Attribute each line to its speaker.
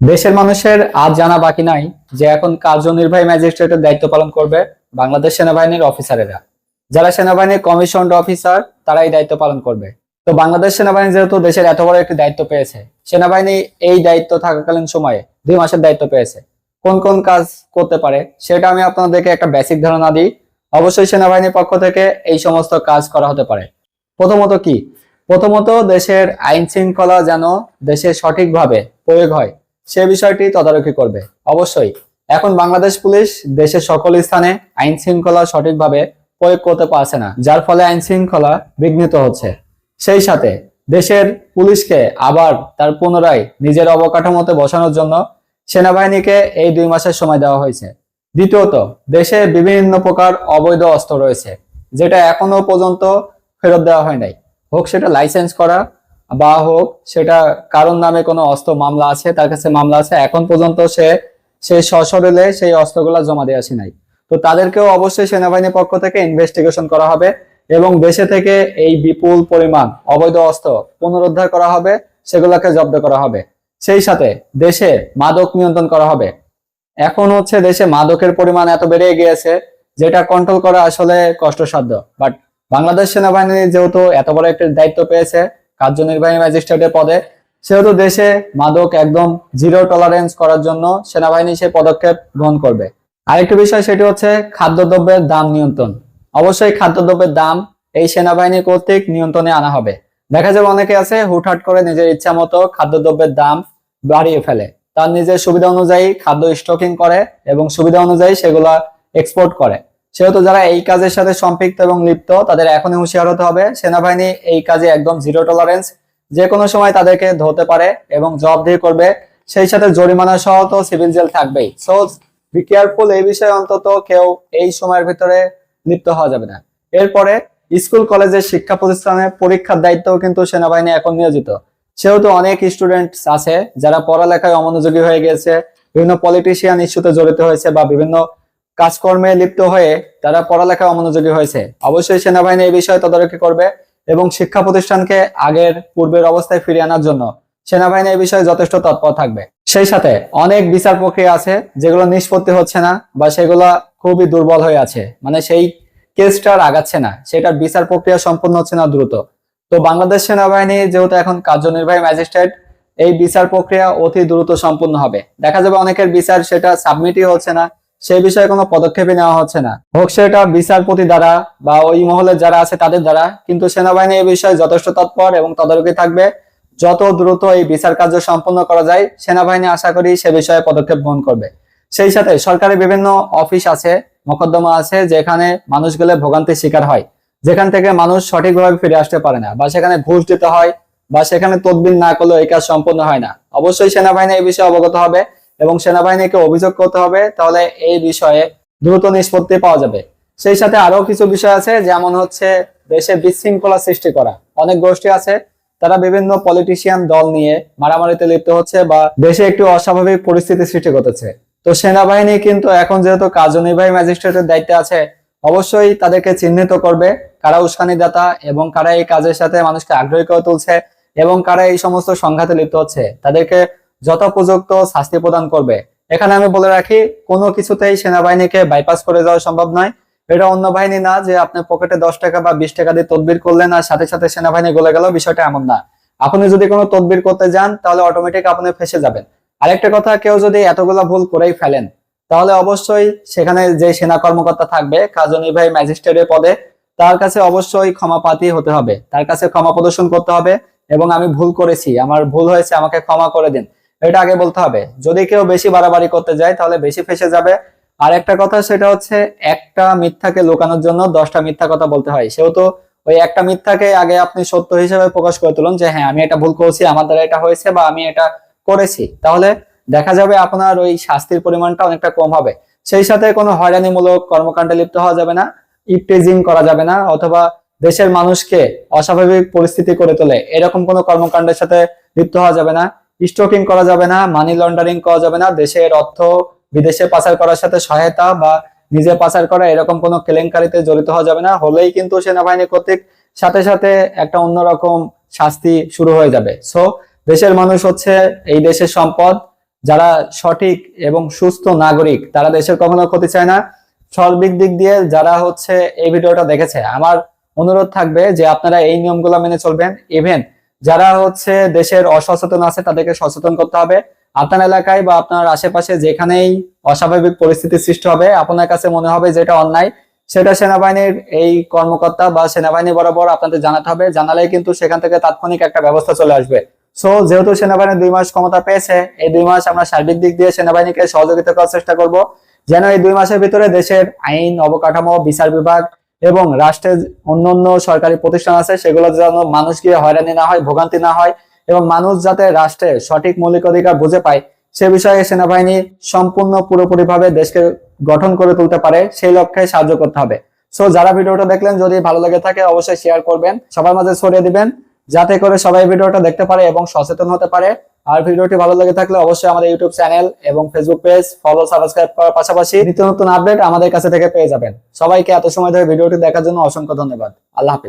Speaker 1: দেশের মানুষের আজ জানা বাকি নাই যে এখন কার্যনির্বাহী ম্যাজিস্ট্রেটের দায়িত্ব পালন করবে বাংলাদেশ সেনাবাহিনীর অফিসারেরা। যারা সেনাবাহিনীর কমিশনড অফিসার তারা এই দায়িত্ব পালন করবে। তো বাংলাদেশ সেনাবাহিনী যেহেতু দেশের এত বড় একটি দায়িত্ব পেয়েছে, সেনাবাহিনী এই দায়িত্ব থাকাকালীন সময়ে দুই মাসের দায়িত্ব পেয়েছে। কোন কোন কাজ করতে পারে, সেটা আমি আপনাদেরকে একটা বেসিক ধারণা দিই। অবশ্যই সেনাবাহিনীর পক্ষ থেকে এই সমস্ত কাজ করা হতে পারে। প্রথমত কি? প্রথমত দেশের আইন শৃঙ্খলা যেন দেশে সঠিকভাবে প্রয়োগ হয়। সে বিষয়টি তদারকি করবে। অবশ্যই, এখন বাংলাদেশ পুলিশ দেশের সকল স্থানে আইন শৃঙ্খলা সঠিকভাবে প্রয়োগ করতে পারছে না, যার ফলে আইন শৃঙ্খলা বিঘ্নিত হচ্ছে। সেই সাথে দেশের পুলিশকে আবার তার পুনরায় নিজের অবকাঠামোতে বসানোর জন্য সেনাবাহিনীকে এই দুই মাসের সময় দেওয়া হয়েছে। দ্বিতীয়ত, দেশে বিভিন্ন প্রকার অবৈধ অস্ত্র রয়েছে, যেটা এখনও পর্যন্ত ফেরত দেওয়া হয় নাই। হোক সেটা লাইসেন্স করা বা হোক, সেটা কারোর নামে কোনো অস্ত্র মামলা আছে, তার কাছে মামলা আছে, এখন পর্যন্ত সে সে সশরীরে সেই অস্ত্রগুলা জমা দিয়ে আসে নাই। তো তাদেরকেও অবশ্যই সেনাবাহিনীর পক্ষ থেকে ইনভেস্টিগেশন করা হবে এবং দেশে থেকে এই বিপুল পরিমাণ অবৈধ অস্ত্র পুনরুদ্ধার করা হবে, সেগুলোকে জব্দ করা হবে। সেই সাথে দেশে মাদক নিয়ন্ত্রণ করা হবে। এখন হচ্ছে দেশে মাদকের পরিমাণ এত বেড়ে গিয়েছে, যেটা কন্ট্রোল করা আসলে কষ্টসাধ্য। বাট বাংলাদেশ সেনাবাহিনী যেহেতু এত বড় একটি দায়িত্ব পেয়েছে কার্যনির্বাহী ম্যাজিস্ট্রেটের পদে? সেহেতু দেশে মাদক একদম জিরো টলারেন্স করার জন্য সেনাবাহিনী সেই পদক্ষেপ গ্রহণ করবে। আরেকটি বিষয় সেটি হচ্ছে খাদ্যদ্রব্যের দাম নিয়ন্ত্রণ। অবশ্যই খাদ্যদ্রব্যের দাম এই সেনাবাহিনী কর্তৃক নিয়ন্ত্রণে আনা হবে। দেখা যাবে অনেকে আছে হুটহাট করে নিজের ইচ্ছা মতো খাদ্যদ্রব্যের দাম বাড়িয়ে ফেলে। তার নিজের সুবিধা অনুযায়ী খাদ্য স্টকিং করে এবং সুবিধা অনুযায়ী সেগুলা এক্সপোর্ট করে। সেহেতু যারা এই কাজের সাথে সম্পৃক্ত এবং লিপ্ত, তাদের এখনই হুঁশিয়ার হতে হবে, সেনাবাহিনী এই কাজে একদম জিরো টলারেন্স যে কোনো সময় তাদেরকে ধরতে পারে এবং জবাবদিহি করবে, সেই সাথে জরিমানা সহ তো সিভিল জেল থাকবেই। সো বি কেয়ারফুল এই বিষয়ে অন্তত কেউ এই সময়ের ভিতরে লিপ্ত হওয়া যাবে না। এরপরে, স্কুল, কলেজের শিক্ষা প্রতিষ্ঠানে পরীক্ষার দায়িত্ব কিন্তু সেনাবাহিনী এখন নিয়োজিত। সেহেতু অনেক স্টুডেন্ট আছে, যারা পড়ালেখায় অমনোযোগী হয়ে গেছে, বিভিন্ন পলিটিশিয়ান ইস্যুতে জড়িত হয়েছে বা বিভিন্ন কাজকর্মে লিপ্ত হয়ে তারা পড়ালেখা অমনোযোগী হয়েছে। অবশ্যই সেনাবাহিনী এই বিষয়ে তদারকি করবে এবং শিক্ষা প্রতিষ্ঠানকে আগের পূর্বের অবস্থায় ফিরিয়ে আনার জন্য সেনাবাহিনী এই বিষয়ে যথেষ্ট তৎপর থাকবে। সেই সাথে অনেক বিচার প্রক্রিয়া আছে, যেগুলো নিষ্পত্তি হচ্ছে না বা সেগুলো খুবই দুর্বল হয়ে আছে। মানে সেই কেসটা আর আগাচ্ছে না, সেটার বিচার প্রক্রিয়া সম্পূর্ণ হচ্ছে না দ্রুত। তো বাংলাদেশ সেনাবাহিনী যেহেতু এখন কার্যনির্বাহী ম্যাজিস্ট্রেট, এই বিচার প্রক্রিয়া অতি দ্রুত সম্পূর্ণ হবে। দেখা যাবে অনেকের বিচার সেটা সাবমিটই হচ্ছে না সেই বিষয়ে কোনো পদক্ষেপই নেওয়া হচ্ছে না। হোক সেটা বিচারপতি দ্বারা বা ওই মহলে যারা আছে তাদের দ্বারা, কিন্তু সেনাবাহিনী এই বিষয়ে যথেষ্ট তৎপর এবং তদারকি থাকবে। যত দ্রুত এই বিচার কার্য সম্পন্ন করা যায়, সেনাবাহিনী আশা করি সে বিষয়ে পদক্ষেপ গ্রহণ করবে। সেই সাথে সরকারের বিভিন্ন অফিস আছে, মোকদ্দমা আছে, যেখানে মানুষ গেলে ভোগান্তির শিকার হয়। যেখান থেকে মানুষ সঠিকভাবে ফিরে আসতে পারে না বা সেখানে ঘুষ দিতে হয় বা সেখানে তদবির না করলেও এই কাজ সম্পন্ন হয় না। অবশ্যই সেনাবাহিনী এই বিষয়ে অবগত হবে। এবং সেনাবাহিনীকে অভিযোগ করতে হবে, তাহলে এই বিষয়ে দ্রুত নিষ্পত্তি পাওয়া যাবে। সেই সাথে আরও কিছু বিষয় আছে, যেমন হচ্ছে দেশে বিশৃঙ্খলা সৃষ্টি করা। অনেক গোষ্ঠী আছে, তারা বিভিন্ন পলিটিশিয়ান দল নিয়ে মারামারিতে লিপ্ত হচ্ছে বা দেশে একটু অস্বাভাবিক পরিস্থিতি সৃষ্টি করতেছে। তো সেনাবাহিনী কিন্তু এখন যেহেতু কার্যনির্বাহী ম্যাজিস্ট্রেটের দায়িত্বে আছে, অবশ্যই তাদেরকে চিহ্নিত করবে কারা উস্কানিদাতা এবং কারা এই কাজের সাথে মানুষকে আগ্রহী করে তুলছে এবং কারা এই সমস্ত সংঘাতে লিপ্ত হচ্ছে। তাদেরকে যথোপযুক্ত শাস্তি প্রদান করবে। এখানে আমি বলে রাখি, কোনো কিছুতেই সেনাবাহিনীকে বাইপাস করে যাওয়া সম্ভব নয়। এটা অন্য বাহিনী না যে আপনি পকেটে দশ টাকা বা বিশ টাকা দিয়ে তদবির করলেন আর সাথে সাথে সেনাবাহিনী গলে গেল, বিষয়টা এমন না। আপনি যদি কোনো তদবির করতে যান, তাহলে অটোমেটিক আপনি ফেসে যাবেন। আরেকটা কথা, কেউ যদি এতগুলা ভুল করেই ফেলেন, তাহলে অবশ্যই সেখানে যে সেনা কর্মকর্তা থাকবে কার্যনির্বাহী ম্যাজিস্ট্রেটের পদে, তার কাছে অবশ্যই ক্ষমা পাতি হতে হবে। তার কাছে ক্ষমা প্রদর্শন করতে হবে এবং আমি ভুল করেছি, আমার ভুল হয়েছে, আমাকে ক্ষমা করে দিন। এটা আগে বলতে হবে। যদি কেউ বেশি বাড়াবাড়ি করতে যায়, তাহলে বেশি ফেসে যাবে। আর একটা কথা, সেটা হচ্ছে একটা মিথ্যাকে লুকানোর জন্য দশটা মিথ্যা কথা বলতে হয়। সেহেতু ওই একটা মিথ্যাকে আগে আপনি সত্য হিসেবে প্রকাশ করে তুলুন যে হ্যাঁ আমি এটা ভুল করেছি, আমার দ্বারা এটা হয়েছে বা আমি এটা করেছি। তাহলে দেখা যাবে আপনার ওই শাস্তির পরিমাণটা অনেকটা কম হবে। সেই সাথে কোনো হয়রানিমূলক কর্মকাণ্ডে লিপ্ত হওয়া যাবে না, ইপটিজিং করা যাবে না, অথবা দেশের মানুষকে অস্বাভাবিক পরিস্থিতি করে তোলে। এরকম কোনো কর্মকাণ্ডের সাথে লিপ্ত হওয়া যাবে না। স্টকিং করা যাবে না মানি লন্ডারিং করা যাবে না, দেশের অর্থ বিদেশে পাচার করার সাথে সহায়তা বা নিজে পাচার করা এরকম কোনো কেলেঙ্কারিতে জড়িত হওয়া যাবে না, হলেই কিন্তু সেনাবাহিনী কর্তৃক সাথে সাথে একটা অন্যরকম শাস্তি শুরু হয়ে যাবে। সো দেশের মানুষ হচ্ছে এই দেশের সম্পদ, যারা সঠিক এবং সুস্থ নাগরিক, তারা দেশের কখনো ক্ষতি চায় না। সর্বিক দিক দিয়ে যারা হচ্ছে এই ভিডিওটা দেখেছে, আমার অনুরোধ থাকবে যে আপনারা এই নিয়মগুলো মেনে চলবেন। ইভেন যারা হচ্ছে দেশের অসচেতন আছে, তাদেরকে সচেতন করতে হবে। আপনার এলাকায় বা আপনার আশেপাশে যেখানেই অস্বাভাবিক পরিস্থিতি সৃষ্টি হবে, আপনার কাছে মনে হবে যেটা অন্যায়, সেটা সেনাবাহিনীর এই কর্মকর্তা বা সেনাবাহিনী বরাবর আপনাদের জানাতে হবে। জানালেই কিন্তু সেখান থেকে তাৎক্ষণিক একটা ব্যবস্থা চলে আসবে। সো যেহেতু সেনাবাহিনী দুই মাস ক্ষমতা পেয়েছে, এই দুই মাস আমরা সার্বিক দিক দিয়ে সেনাবাহিনীকে সহযোগিতা করার চেষ্টা করব। যেন এই দুই মাসের ভিতরে দেশের আইন, অবকাঠামো, বিচার বিভাগ এবং রাষ্ট্রের অন্যান্য সরকারি প্রতিষ্ঠান আছে সেগুলো যেন মানুষ গিয়ে হয়রানি না হয়, ভোগান্তি না হয় এবং মানুষ যাতে রাষ্ট্রের সঠিক মৌলিক অধিকার বুঝে পায়, সে বিষয়ে সেনাবাহিনী সম্পূর্ণ পুরোপুরিভাবে দেশকে গঠন করে তুলতে পারে, সেই লক্ষ্যে সাহায্য করতে হবে। সো যারা ভিডিওটা দেখলেন, যদি ভালো লেগে থাকে, অবশ্যই শেয়ার করবেন, সবার মাঝে ছড়িয়ে দিবেন, যাতে করে সবাই ভিডিওটা দেখতে পারে এবং সচেতন হতে পারে। আর ভিডিওটি ভালো লাগে থাকলে অবশ্যই আমাদের ইউটিউব চ্যানেল এবং ফেসবুক পেজ ফলো সাবস্ক্রাইব করার পাশাপাশি নিত্য নতুন আপডেট আমাদের কাছে থেকে পেয়ে যাবেন। সবাইকে এত সময় ধরে ভিডিওটি দেখার জন্য অসংখ্য ধন্যবাদ। আল্লাহ হাফিজ।